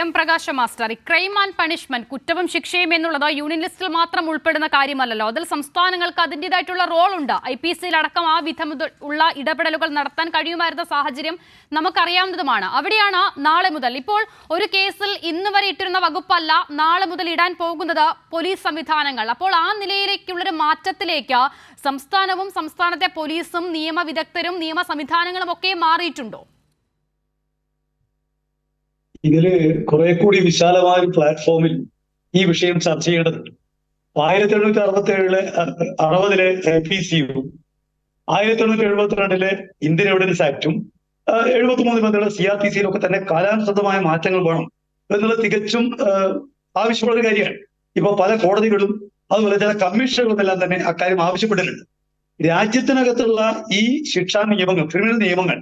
M പ്രകാശ master. Crime and punishment കുറ്റവും ശിക്ഷയും എന്നുള്ളത് യൂണിയൻ ലിസ്റ്റിൽ മാത്രം ഉൾപ്പെടുന്ന കാര്യമല്ലല്ലോ. അതിൽ സംസ്ഥാനങ്ങൾക്ക് അതിന്റെതായിട്ടുള്ള റോൾ ഉണ്ട് ഐ പി സിയിൽ അടക്കം ആ വിധം ഉള്ള ഇടപെടലുകൾ നടത്താൻ കഴിയുമായിരുന്ന സാഹചര്യം നമുക്കറിയാവുന്നതുമാണ്. അവിടെയാണ് നാളെ മുതൽ. ഇപ്പോൾ ഒരു കേസിൽ ഇന്ന് വരെ ഇട്ടിരുന്ന വകുപ്പല്ല നാളെ മുതൽ ഇടാൻ പോകുന്നത് പോലീസ് സംവിധാനങ്ങൾ. അപ്പോൾ ആ നിലയിലേക്കുള്ളൊരു മാറ്റത്തിലേക്ക് സംസ്ഥാനവും സംസ്ഥാനത്തെ പോലീസും നിയമ വിദഗ്ധരും നിയമ സംവിധാനങ്ങളും ഒക്കെ മാറിയിട്ടുണ്ടോ? ഇതിൽ കുറെ കൂടി വിശാലമായ പ്ലാറ്റ്ഫോമിൽ ഈ വിഷയം ചർച്ച ചെയ്യേണ്ടതുണ്ട്. ആയിരത്തി എണ്ണൂറ്റി അറുപത്തി ഏഴിലെ അറുപതിലെ എ പി സിയും ആയിരത്തി എണ്ണൂറ്റി എഴുപത്തിരണ്ടിലെ ഇന്ത്യൻ എവിഡൻസ് ആക്ടും എഴുപത്തി മൂന്ന് ബന്ധമുള്ള സി ആർ പി സിയിലൊക്കെ തന്നെ കാലാനുസൃതമായ മാറ്റങ്ങൾ വേണം എന്നുള്ള തികച്ചും ആവശ്യമുള്ള ഒരു കാര്യമാണ്. ഇപ്പൊ പല കോടതികളും അതുപോലെ ചില കമ്മീഷനുകളും എല്ലാം തന്നെ അക്കാര്യം ആവശ്യപ്പെട്ടിട്ടുണ്ട്. രാജ്യത്തിനകത്തുള്ള ഈ ശിക്ഷാ നിയമങ്ങൾ ക്രിമിനൽ നിയമങ്ങൾ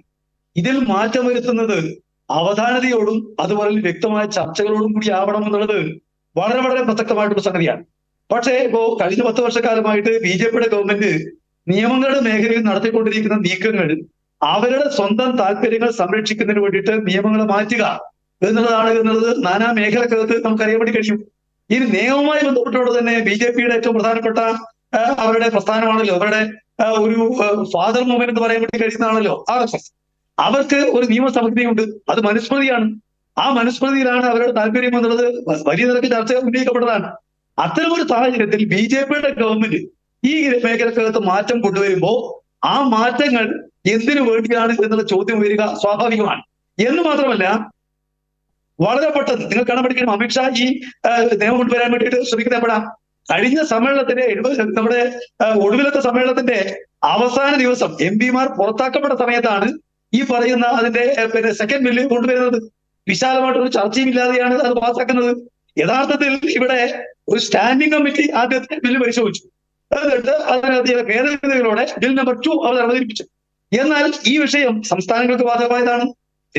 ഇതിൽ മാറ്റം വരുത്തുന്നത് അവധാനതയോടും അതുപോലെ വ്യക്തമായ ചർച്ചകളോടും കൂടി ആവണം എന്നുള്ളത് വളരെ വളരെ പ്രസക്തമായിട്ടുള്ള സംഗതിയാണ്. പക്ഷേ ഇപ്പോ കഴിഞ്ഞ പത്ത് വർഷക്കാലമായിട്ട് ബി ജെ പിയുടെ ഗവൺമെന്റ് നിയമങ്ങളുടെ മേഖലയിൽ നടത്തിക്കൊണ്ടിരിക്കുന്ന നീക്കങ്ങൾ അവരുടെ സ്വന്തം താല്പര്യങ്ങൾ സംരക്ഷിക്കുന്നതിന് വേണ്ടിയിട്ട് നിയമങ്ങളെ മാറ്റുക എന്നുള്ളതാണ് എന്നുള്ളത് നാനാ മേഖലക്കകത്ത് നമുക്കറിയാൻ വേണ്ടി കഴിയും. ഈ നിയമവുമായി ബന്ധപ്പെട്ടുകൊണ്ട് തന്നെ ബി ജെ പിയുടെ ഏറ്റവും പ്രധാനപ്പെട്ട അവരുടെ പ്രസ്ഥാനമാണല്ലോ. അവരുടെ ഒരു ഫാദർ മൂവ്മെന്റ് എന്ന് പറയാൻ വേണ്ടി കഴിയുന്നതാണല്ലോ. എസ് അവർക്ക് ഒരു നിയമസഭയുണ്ട് അത് മനുസ്മൃതിയാണ്. ആ മനുസ്മൃതിയിലാണ് അവരുടെ താല്പര്യം എന്നുള്ളത് വലിയ നിരക്ക് ചർച്ച ഉന്നയിക്കപ്പെട്ടതാണ്. ഒരു സാഹചര്യത്തിൽ ബി ജെ പിയുടെ ഗവൺമെന്റ് ഈ മേഖലക്കകത്ത് മാറ്റം കൊണ്ടുവരുമ്പോൾ ആ മാറ്റങ്ങൾ എന്തിനു വേണ്ടിയാണ് എന്നുള്ള ചോദ്യം വരിക സ്വാഭാവികമാണ്. എന്ന് മാത്രമല്ല വളരെ പെട്ടെന്ന് നിങ്ങൾ കാണാൻ പഠിക്കണം അമിത്ഷാ ഈ നിയമം കൊണ്ടുവരാൻ വേണ്ടിയിട്ട് ശ്രമിക്കുന്ന എപ്പോഴാ? കഴിഞ്ഞ സമ്മേളനത്തിന്റെ എഴുപത് നമ്മുടെ ഒടുവിലത്തെ സമ്മേളനത്തിന്റെ അവസാന ദിവസം എം പിമാർ പുറത്താക്കപ്പെട്ട സമയത്താണ് ഈ പറയുന്ന അതിന്റെ പിന്നെ സെക്കൻഡ് ബില്ല് കൊണ്ടുവരുന്നത് വിശാലമായിട്ടൊരു ചർച്ചയും ഇല്ലാതെയാണ് അത് പാസ്സാക്കുന്നത് യഥാർത്ഥത്തിൽ ഇവിടെ ഒരു സ്റ്റാൻഡിംഗ് കമ്മിറ്റി ആദ്യത്തെ ബില്ല് പരിശോധിച്ചു. എന്നിട്ട് അതിനകത്ത് ചില ഭേദഗതികളോടെ ബിൽ നമ്പർ ടു അവർ അവതരിപ്പിച്ചു. എന്നാൽ ഈ വിഷയം സംസ്ഥാനങ്ങൾക്ക് ബാധകമായതാണ്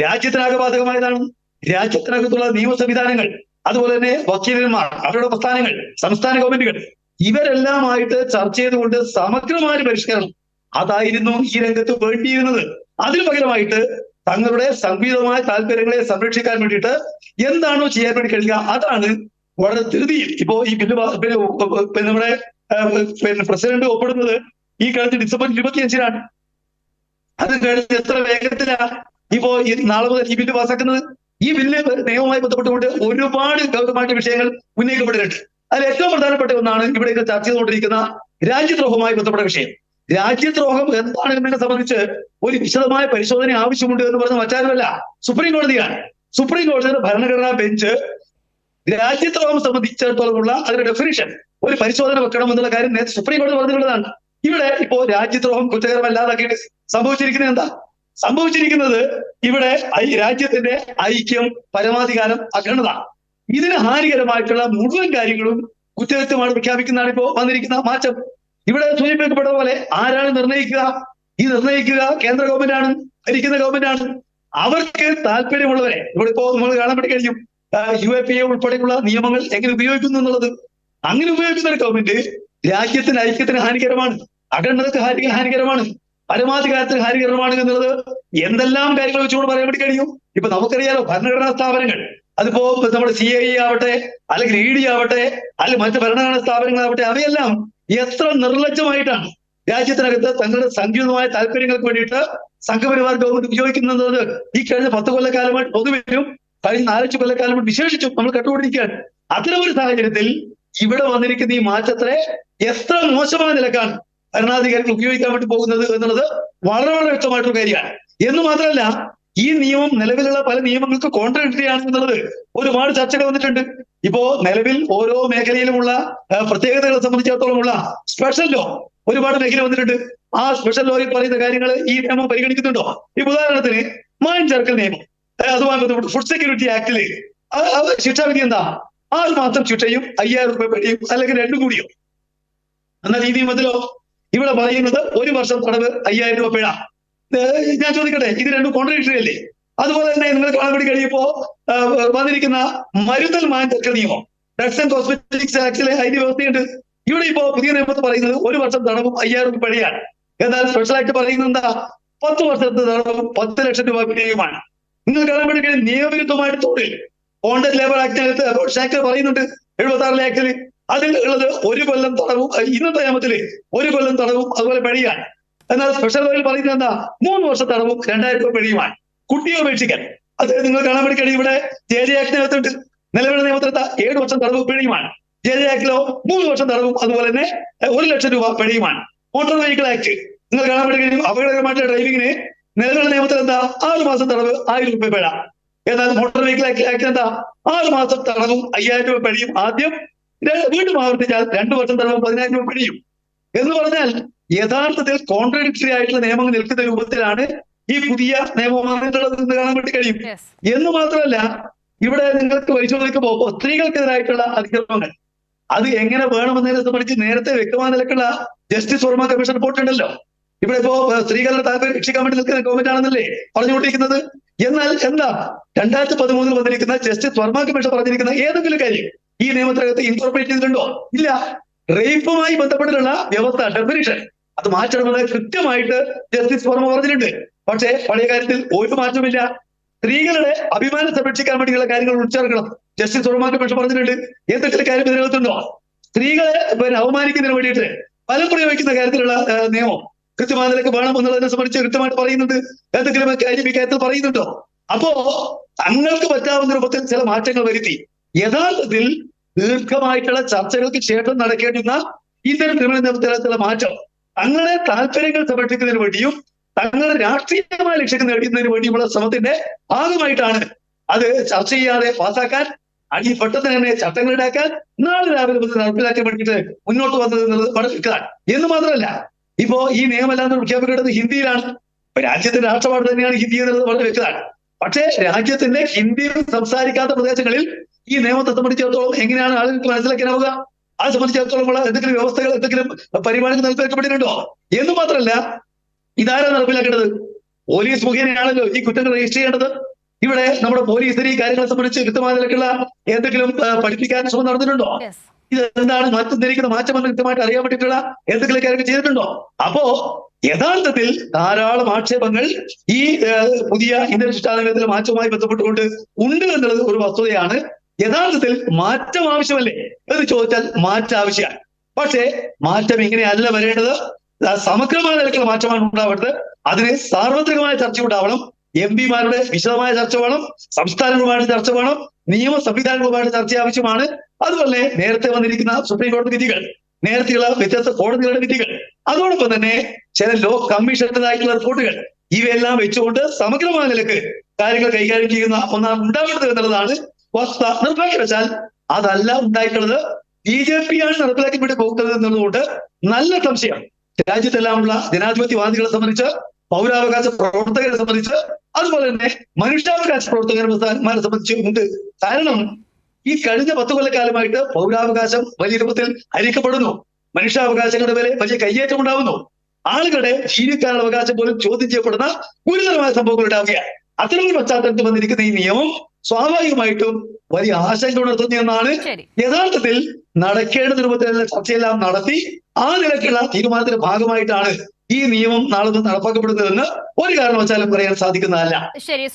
രാജ്യത്തിനാകെ ബാധകമായതാണ്. രാജ്യത്തിനകത്തുള്ള നിയമ സംവിധാനങ്ങൾ അതുപോലെ തന്നെ വക്കീലന്മാർ അവരുടെ പ്രസ്ഥാനങ്ങൾ സംസ്ഥാന ഗവൺമെന്റുകൾ ഇവരെല്ലാമായിട്ട് ചർച്ച ചെയ്തുകൊണ്ട് സമഗ്രമായ പരിഷ്കരണം അതായിരുന്നു ഈ രംഗത്ത് വേണ്ടിയിരുന്നത്. അതിനു പകരമായിട്ട് തങ്ങളുടെ സംഗീതമായ താല്പര്യങ്ങളെ സംരക്ഷിക്കാൻ വേണ്ടിയിട്ട് എന്താണോ ചെയ്യാൻ വേണ്ടി കഴിയുക അതാണ് വളരെ ധൃതിയിൽ ഇപ്പോ ഈ ബില്ല് നമ്മുടെ പിന്നെ പ്രസിഡന്റ് ഒപ്പിടുന്നത് ഈ കാലത്ത് ഡിസംബർ ഇരുപത്തിയഞ്ചിനാണ്. അത് കഴിഞ്ഞ് എത്ര വേഗത്തിലാ ഇപ്പോ ഈ നാളെ മുതൽ ഈ ബില്ല് പാസ്സാക്കുന്നത് ഈ ബില്ല് നിയമവുമായി ബന്ധപ്പെട്ടുകൊണ്ട് ഒരുപാട് ഗൗരവമായിട്ട് വിഷയങ്ങൾ ഉന്നയിക്കപ്പെട്ടിട്ടുണ്ട്. അതിൽ ഏറ്റവും പ്രധാനപ്പെട്ട ഒന്നാണ് ഇവിടെയൊക്കെ ചർച്ച ചെയ്തുകൊണ്ടിരിക്കുന്ന രാജ്യദ്രോഹവുമായി ബന്ധപ്പെട്ട വിഷയം. രാജ്യദ്രോഹം എന്താണ് എന്നതിനെ സംബന്ധിച്ച് ഒരു വിശദമായ പരിശോധന ആവശ്യമുണ്ട് എന്ന് പറഞ്ഞ മറ്റാരുമല്ല. സുപ്രീം കോടതിയാണ്. സുപ്രീം കോടതിയുടെ ഭരണഘടനാ ബെഞ്ച് രാജ്യദ്രോഹം സംബന്ധിച്ചിടത്തോളമുള്ള അതിന്റെ ഡെഫിനിഷൻ ഒരു പരിശോധന വെക്കണം എന്നുള്ള കാര്യം നേരത്തെ സുപ്രീം കോടതി പറഞ്ഞിട്ടുള്ളതാണ്. ഇവിടെ ഇപ്പോ രാജ്യദ്രോഹം കുറ്റകരമല്ലാതാക്കിയിട്ട് സംഭവിച്ചിരിക്കുന്നത് എന്താ? സംഭവിച്ചിരിക്കുന്നത് ഇവിടെ രാജ്യത്തിന്റെ ഐക്യം പരമാധികാരം അഖണ്ഡത ഇതിന് ഹാനികരമായിട്ടുള്ള മുഴുവൻ കാര്യങ്ങളും കുറ്റകൃത്യമാണ് പ്രഖ്യാപിക്കുന്നതാണ് ഇപ്പോ വന്നിരിക്കുന്ന മാറ്റം. ഇവിടെ സൂചിപ്പിക്കപ്പെട്ട പോലെ ആരാണ് നിർണയിക്കുക ഈ നിർണയിക്കുക കേന്ദ്ര ഗവൺമെന്റ് ആണ് ഭരിക്കുന്ന ഗവൺമെന്റ് ആണ് അവർക്ക് താല്പര്യമുള്ളവരെ ഇവിടെ ഇപ്പോ നമ്മൾ കാണാൻ പറ്റി കഴിഞ്ഞു. യു എ പി എ ഉൾപ്പെടെയുള്ള നിയമങ്ങൾ എങ്ങനെ ഉപയോഗിക്കുന്നു എന്നുള്ളത്. അങ്ങനെ ഉപയോഗിക്കുന്ന ഒരു ഗവൺമെന്റ് രാജ്യത്തിന് ഐക്യത്തിന് ഹാനികരമാണ് അഖണ്ഡതക്ക് ഹാനി ഹാനികരമാണ് പരമാധികാരത്തിന് ഹാനികരമാണ് എന്നുള്ളത് എന്തെല്ലാം കാര്യങ്ങൾ വെച്ചുകൊണ്ട് പറയാൻ വേണ്ടി കഴിയും ഇപ്പൊ നമുക്കറിയാലോ ഭരണഘടനാ സ്ഥാപനങ്ങൾ അതിപ്പോ നമ്മുടെ സി ഐ ആവട്ടെ അല്ലെങ്കിൽ ഇ ഡി ആവട്ടെ അല്ലെങ്കിൽ മറ്റ് ഭരണഘടനാ സ്ഥാപനങ്ങളാവട്ടെ അവയെല്ലാം എത്ര നിർലജ്ജമായിട്ടാണ് രാജ്യത്തിനകത്ത് തങ്ങളുടെ സങ്കീർണമായ താല്പര്യങ്ങൾക്ക് വേണ്ടിയിട്ട് സംഘപരിവാർ ഗവൺമെന്റ് ഉപയോഗിക്കുന്നത് ഈ കഴിഞ്ഞ പത്ത് കൊല്ലക്കാലമായിട്ട് പൊതുവെയും കഴിഞ്ഞ നാലഞ്ച് കൊല്ലക്കാലമായിട്ട് വിശേഷിച്ചും നമ്മൾ കണ്ടുകൊണ്ടിരിക്കുകയാണ്. അത്തരമൊരു സാഹചര്യത്തിൽ ഇവിടെ വന്നിരിക്കുന്ന ഈ മാറ്റത്തെ എത്ര മോശമായ നിലക്കാണ് ഭരണാധികാരികൾ ഉപയോഗിക്കാൻ വേണ്ടി പോകുന്നത് എന്നുള്ളത് വളരെ വളരെ വ്യക്തമായിട്ടുള്ള കാര്യമാണ്. എന്ന് മാത്രമല്ല ഈ നിയമം നിലവിലുള്ള പല നിയമങ്ങൾക്ക് കോൺട്രഡിക്ടറി ആണ് എന്നുള്ളത് ഒരുപാട് ചർച്ചകൾ വന്നിട്ടുണ്ട്. ഇപ്പോ നിലവിൽ ഓരോ മേഖലയിലുമുള്ള പ്രത്യേകതകളെ സംബന്ധിച്ചിടത്തോളമുള്ള സ്പെഷ്യൽ ലോ ഒരുപാട് മേഖല വന്നിട്ടുണ്ട്. ആ സ്പെഷ്യൽ ലോയിൽ പറയുന്ന കാര്യങ്ങൾ ഈ നിയമം പരിഗണിക്കുന്നുണ്ടോ? ഈ ഉദാഹരണത്തിന് മൈൻ ചേർക്കൽ നിയമം. അതുമായി ബന്ധപ്പെട്ട് ഫുഡ് സെക്യൂരിറ്റി ആക്ടിൽ ശിക്ഷാവിധി എന്താ? ആറ് മാത്രം ശിക്ഷയും അയ്യായിരം രൂപ പേടിയും അല്ലെങ്കിൽ രണ്ടും കൂടിയോ. എന്നാൽ ഈ നിയമത്തിലോ ഇവിടെ പറയുന്നത് ഒരു വർഷം തടവ് അയ്യായിരം രൂപ പിഴ. ഞാൻ ചോദിക്കട്ടെ ഇത് രണ്ടും കോൺട്രഡിക്ടറി അല്ലേ? അതുപോലെ തന്നെ നിങ്ങൾ കാണാൻ വേണ്ടി കഴിയുമ്പോ ആഹ് വന്നിരിക്കുന്ന മരുതൽ മാറ്റ നിയമം. ഡ്രഗ്സ് ആൻഡ് കോസ്മെറ്റിക്സ് ആക്ടിലെ അതിന്റെ വ്യവസ്ഥയുണ്ട്. ഇവിടെ ഇപ്പോ പുതിയ നിയമത്തിൽ പറയുന്നത് ഒരു വർഷം തടവും അയ്യായിരം രൂപ പിഴയാണ്. എന്നാൽ സ്പെഷ്യൽ ആയിട്ട് പറയുന്നത് എന്താ? പത്ത് വർഷത്തെ തടവും പത്ത് ലക്ഷം രൂപ പിഴയുമാണ്. നിങ്ങൾ കാണാൻ വേണ്ടി കഴിയും നിയമവിരുദ്ധമായിട്ട് തൊഴിൽ ബോണ്ടഡ് ലേബർ ആക്ടിനകത്ത് ആക്ട് പറയുന്നുണ്ട്. എഴുപത്തി ആറിലെ ആക്ടിൽ അതിൽ ഉള്ളത് ഒരു കൊല്ലം തടവും ഇന്നത്തെ നിയമത്തിൽ ഒരു കൊല്ലം തടവും അതുപോലെ പിഴയാണ്. എന്നാൽ സ്പെഷ്യൽ ലോയിൽ പറയുന്നത് എന്താ? മൂന്ന് വർഷം തടവും രണ്ടായിരം രൂപ പിഴയുമാണ് കുട്ടിയെ ഉപേക്ഷിക്കാൻ. അത് നിങ്ങൾ കാണാൻ വേണ്ടി കഴിയും ഇവിടെ ജെ ജെ ആക്ടിനകത്തുണ്ട് നിലവിലെ നിയമത്തിലെത്ത ഏഴ് വർഷം തടവും പിഴയുമാണ്. ജെ ജെ ആക്ടിലോ മൂന്ന് വർഷം തടവും അതുപോലെ തന്നെ ഒരു ലക്ഷം രൂപ പിഴയുമാണ്. മോട്ടോർ വെഹിക്കിൾ ആക്ട് നിങ്ങൾ കാണാൻ വേണ്ടി കഴിയും അപകടകരമായിട്ടുള്ള ഡ്രൈവിങ്ങിന് നിലവിലെ നിയമത്തിൽ എന്താ ആറ് മാസം തടവ് ആയിരം രൂപ പിഴ. എന്നാൽ മോട്ടോർ വെഹിക്കിൾ ആക്ട് ആക്ട് എന്താ ആറ് മാസം തടവും അയ്യായിരം രൂപ പിഴയും. ആദ്യം വീണ്ടും ആവർത്തിച്ചാൽ രണ്ടു വർഷം തടവും പതിനായിരം രൂപ പിഴയും. എന്ന് പറഞ്ഞാൽ യഥാർത്ഥത്തിൽ കോൺട്രഡിക്ടറി ആയിട്ടുള്ള നിയമങ്ങൾ നിൽക്കുന്ന രൂപത്തിലാണ് ഈ പുതിയ നിയമം വന്നിട്ടുള്ളത് എന്ന് കാണാൻ വേണ്ടി കഴിയും. എന്ന് മാത്രമല്ല ഇവിടെ നിങ്ങൾക്ക് പരിശോധിക്കുമ്പോൾ സ്ത്രീകൾക്കെതിരായിട്ടുള്ള അതിക്രമങ്ങൾ അത് എങ്ങനെ വേണമെന്നതിനെ സംബന്ധിച്ച് നേരത്തെ വ്യക്തമായ നിലക്കുള്ള ജസ്റ്റിസ് വർമ്മ കമ്മീഷൻ റിപ്പോർട്ട് ഉണ്ടല്ലോ. ഇവിടെ ഇപ്പോ സ്ത്രീകളുടെ താല്പര്യം രക്ഷിക്കാൻ വേണ്ടി നിൽക്കുന്ന ഗവൺമെന്റ് ആണെന്നല്ലേ പറഞ്ഞുകൊണ്ടിരിക്കുന്നത്? എന്നാൽ എന്താ രണ്ടായിരത്തി പതിമൂന്നിൽ വന്നിരിക്കുന്ന ജസ്റ്റിസ് വർമ്മ കമ്മീഷൻ പറഞ്ഞിരിക്കുന്ന ഏതെങ്കിലും കാര്യം ഈ നിയമത്തിനകത്ത് ഇൻകോർപ്പറേറ്റ് ചെയ്തിട്ടുണ്ടോ? ഇല്ല. റേപ്പുമായി ബന്ധപ്പെട്ടിട്ടുള്ള വ്യവസ്ഥ ഡെഫിനിഷൻ അത് മാറ്റണമെന്ന് കൃത്യമായിട്ട് ജസ്റ്റിസ് വർമ്മ പറഞ്ഞിട്ടുണ്ട്. പക്ഷേ പഴയ കാര്യത്തിൽ ഒരു മാറ്റമില്ല സ്ത്രീകളുടെ അഭിമാനം സംരക്ഷിക്കാൻ വേണ്ടിയുള്ള കാര്യങ്ങൾ ഉൾച്ചേർക്കണം. ജസ്റ്റിസ് വർമ്മ പക്ഷെ പറഞ്ഞിട്ടുണ്ട്. എന്തൊക്കെ കാര്യം ഇതിനകത്തുണ്ടോ സ്ത്രീകളെ പിന്നെ അവമാനിക്കുന്നതിന് വേണ്ടിയിട്ട് ഫലം പ്രയോഗിക്കുന്ന കാര്യത്തിലുള്ള നിയമം കൃത്യമായ നിലയ്ക്ക് വേണം എന്നുള്ളതിനെ സംബന്ധിച്ച് കൃത്യമായിട്ട് പറയുന്നുണ്ട്. എന്തെങ്കിലും കാര്യം ഈ കാര്യത്തിൽ പറയുന്നുണ്ടോ? അപ്പോ തങ്ങൾക്ക് പറ്റാവുന്ന രൂപത്തിൽ ചില മാറ്റങ്ങൾ വരുത്തി. യഥാർത്ഥത്തിൽ ദീർഘമായിട്ടുള്ള ചർച്ചകൾക്ക് ശേഷം നടക്കേണ്ടുന്ന ഇന്ത്യൻ ക്രിമിനൽ നിയമത്തിലുള്ള മാറ്റം തങ്ങളുടെ താല്പര്യങ്ങൾ സംരക്ഷിക്കുന്നതിന് വേണ്ടിയും തങ്ങളുടെ രാഷ്ട്രീയമായ ലക്ഷ്യങ്ങൾ നേടുന്നതിന് വേണ്ടിയുമുള്ള ശ്രമത്തിന്റെ ഭാഗമായിട്ടാണ് അത് ചർച്ച ചെയ്യാതെ പാസാക്കാൻ അടി പെട്ടെന്ന് തന്നെ ചട്ടങ്ങൾ ഉണ്ടാക്കാൻ നാളെ രാവിലെ മുതൽ നടപ്പിലാക്കാൻ വേണ്ടിയിട്ട് മുന്നോട്ട് വന്നത് എന്നുള്ളത് പഠിപ്പിക്കാൻ. എന്ന് മാത്രമല്ല ഇപ്പോ ഈ നിയമമല്ലാന്ന് പ്രഖ്യാപിക്കേണ്ടത് ഹിന്ദിയിലാണ്. രാജ്യത്തിന്റെ രാഷ്ട്രപാഠം തന്നെയാണ് ഹിന്ദി എന്നുള്ളത് വളരെ വ്യക്തമാണ് പക്ഷേ രാജ്യത്തിന്റെ ഹിന്ദി സംസാരിക്കാത്ത പ്രദേശങ്ങളിൽ ഈ നിയമത്തെ സംബന്ധിച്ചിടത്തോളം എങ്ങനെയാണ് ആളുകൾക്ക് മനസ്സിലാക്കാനാവുക? അത് സംബന്ധിച്ചിടത്തോളം എന്തെങ്കിലും വ്യവസ്ഥകൾ എന്തെങ്കിലും പരിപാടികൾ നൽകപ്പെട്ടിട്ടുണ്ടോ എന്ന് മാത്രമല്ല ഇതാരാ നടപ്പിലാക്കേണ്ടത്? പോലീസ് മുഖേനയാണല്ലോ ഈ കുറ്റങ്ങൾ രജിസ്റ്റർ ചെയ്യേണ്ടത്. ഇവിടെ നമ്മുടെ പോലീസിന് ഈ കാര്യങ്ങളെ സംബന്ധിച്ച് കൃത്യമായ നിലക്കുള്ള എന്തെങ്കിലും ആ, പഠിപ്പിക്കാൻ ശ്രമം നടന്നിട്ടുണ്ടോ? ഇത് എന്താണ് മാറ്റുന്നിരിക്കുന്ന മാറ്റമെന്ന് കൃത്യമായിട്ട് അറിയാൻ പറ്റിയിട്ടുള്ള എന്തെങ്കിലും കാര്യങ്ങൾ ചെയ്തിട്ടുണ്ടോ? അപ്പോ യഥാർത്ഥത്തിൽ ധാരാളം ആക്ഷേപങ്ങൾ ഈ പുതിയ ഇന്ത്യൻ ശിക്ഷാനിയമത്തിലെ മാറ്റവുമായി ബന്ധപ്പെട്ടുകൊണ്ട് ഉണ്ട് എന്നുള്ളത് ഒരു വസ്തുതയാണ്. യഥാർത്ഥത്തിൽ മാറ്റം ആവശ്യമല്ലേ? എന്ന് ചോദിച്ചാൽ മാറ്റം ആവശ്യമാണ്. പക്ഷേ മാറ്റം ഇങ്ങനെയല്ല വരേണ്ടത്. സമഗ്രമായ നിലയ്ക്ക് മാറ്റമാണ് ഉണ്ടാവേണ്ടത്. അതിന് സാർവത്രികമായ ചർച്ച ഉണ്ടാവണം. എം പിമാരുടെ വിശദമായ ചർച്ച വേണം. സംസ്ഥാനങ്ങളുമായിട്ട് ചർച്ച വേണം. നിയമ സംവിധാനങ്ങളുമായിട്ട് ചർച്ച ആവശ്യമാണ്. അതുപോലെ നേരത്തെ വന്നിരിക്കുന്ന സുപ്രീം കോടതി വിധികൾ നേരത്തെയുള്ള വ്യത്യസ്ത കോടതികളുടെ വിധികൾ അതോടൊപ്പം തന്നെ ചില ലോ കമ്മീഷന്റെതായിട്ടുള്ള റിപ്പോർട്ടുകൾ ഇവയെല്ലാം വെച്ചുകൊണ്ട് സമഗ്രമായ നിലയ്ക്ക് കാര്യങ്ങൾ കൈകാര്യം ചെയ്യുന്ന ഒന്നാണ് ഉണ്ടാവേണ്ടത് എന്നുള്ളതാണ് വസ്തുത നിർഭാഗ്യവശാൽ അതല്ല ഉണ്ടായിട്ടുള്ളത് ബി ജെ പി ആണ് നടപ്പിലാക്കി വേണ്ടി പോകുന്നത് എന്നുള്ളതുകൊണ്ട് നല്ല സംശയം. രാജ്യത്തെല്ലാമുള്ള ജനാധിപത്യവാദികളെ സംബന്ധിച്ച് പൗരാവകാശ പ്രവർത്തകരെ സംബന്ധിച്ച് അതുപോലെ തന്നെ മനുഷ്യാവകാശ പ്രവർത്തകന്മാരെ സംബന്ധിച്ച് ഉണ്ട്. കാരണം ഈ കഴിഞ്ഞ പത്ത് കൊല്ലക്കാലമായിട്ട് പൗരാവകാശം വലിയ രൂപത്തിൽ ഹരിക്കപ്പെടുന്നു. മനുഷ്യാവകാശങ്ങളുടെ മേലെ വലിയ കയ്യേറ്റം ഉണ്ടാവുന്നു. ആളുകളുടെ ജീവിക്കാനുള്ള അവകാശം പോലും ചോദ്യം ചെയ്യപ്പെടുന്ന ഗുരുതരമായ സംഭവങ്ങൾ ഉണ്ടാവുകയാണ്. അത്തരം പശ്ചാത്തലത്തിൽ വന്നിരിക്കുന്ന ഈ നിയമം സ്വാഭാവികമായിട്ടും വലിയ ആശങ്ക ഉണർത്തുന്നു എന്നാണ് യഥാർത്ഥത്തിൽ നടക്കേണ്ട രൂപത്തിലുള്ള ചർച്ചയെല്ലാം നടത്തി ആ നിലയ്ക്കുള്ള തീരുമാനത്തിന്റെ ഭാഗമായിട്ടാണ് ഈ നിയമം നാളെ നടപ്പാക്കപ്പെടുന്നതെന്ന് ഒരു കാരണവശാലും പറയാൻ സാധിക്കുന്നതല്ല. ശരി